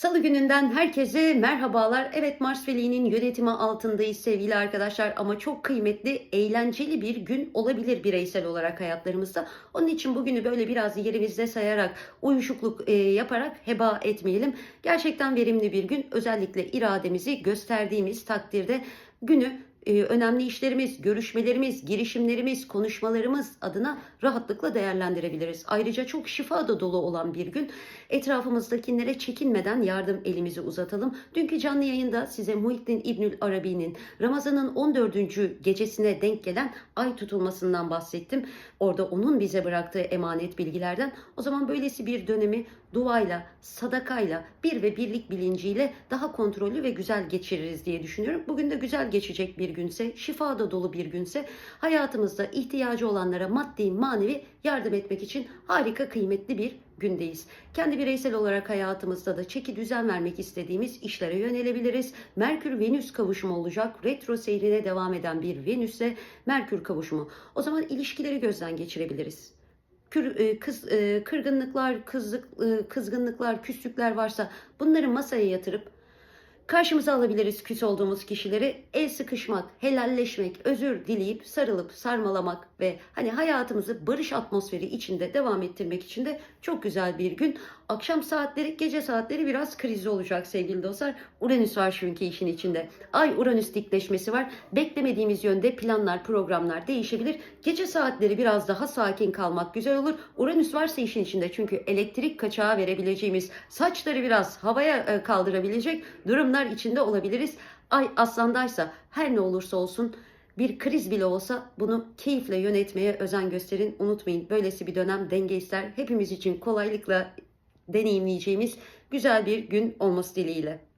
Salı gününden herkese merhabalar. Evet Mars Feliği'nin yönetimi altındayız sevgili arkadaşlar ama çok kıymetli, eğlenceli bir gün olabilir bireysel olarak hayatlarımızda. Onun için bugünü böyle biraz yerimizde sayarak, uyuşukluk e, yaparak heba etmeyelim. Gerçekten verimli bir gün. Özellikle irademizi gösterdiğimiz takdirde günü e, önemli işlerimiz, görüşmelerimiz, girişimlerimiz, konuşmalarımız adına rahatlıkla değerlendirebiliriz. Ayrıca çok şifa da dolu olan bir gün. Etrafımızdakilere çekinmeden yardım elimizi uzatalım. Dünkü canlı yayında size Muhittin İbnül Arabi'nin Ramazan'ın 14. gecesine denk gelen ay tutulmasından bahsettim. Orada onun bize bıraktığı emanet bilgilerden. O zaman böylesi bir dönemi duayla, sadakayla, bir ve birlik bilinciyle daha kontrollü ve güzel geçiririz diye düşünüyorum. Bugün de güzel geçecek bir günse, şifa da dolu bir günse hayatımızda ihtiyacı olanlara maddi, manevi yardım etmek için harika kıymetli bir gündeyiz. Kendi bireysel olarak hayatımızda da çeki düzen vermek istediğimiz işlere yönelebiliriz. Merkür-Venüs kavuşumu olacak. Retro seyrine devam eden bir Venüs'e Merkür kavuşumu. O zaman ilişkileri gözden geçirebiliriz kür, e, kız, e, kırgınlıklar, kızlık, e, kızgınlıklar, küslükler varsa bunları masaya yatırıp karşımıza alabiliriz küs olduğumuz kişileri. El sıkışmak, helalleşmek, özür dileyip sarılıp sarmalamak ve hani hayatımızı barış atmosferi içinde devam ettirmek için de çok güzel bir gün. Akşam saatleri, gece saatleri biraz krizli olacak sevgili dostlar. Uranüs var çünkü işin içinde. Ay Uranüs dikleşmesi var. Beklemediğimiz yönde planlar, programlar değişebilir. Gece saatleri biraz daha sakin kalmak güzel olur. Uranüs varsa işin içinde çünkü elektrik kaçağı verebileceğimiz, saçları biraz havaya e, kaldırabilecek durumlar içinde olabiliriz. Ay aslandaysa her ne olursa olsun bir kriz bile olsa bunu keyifle yönetmeye özen gösterin. Unutmayın böylesi bir dönem denge ister. Hepimiz için kolaylıkla deneyimleyeceğimiz güzel bir gün olması dileğiyle.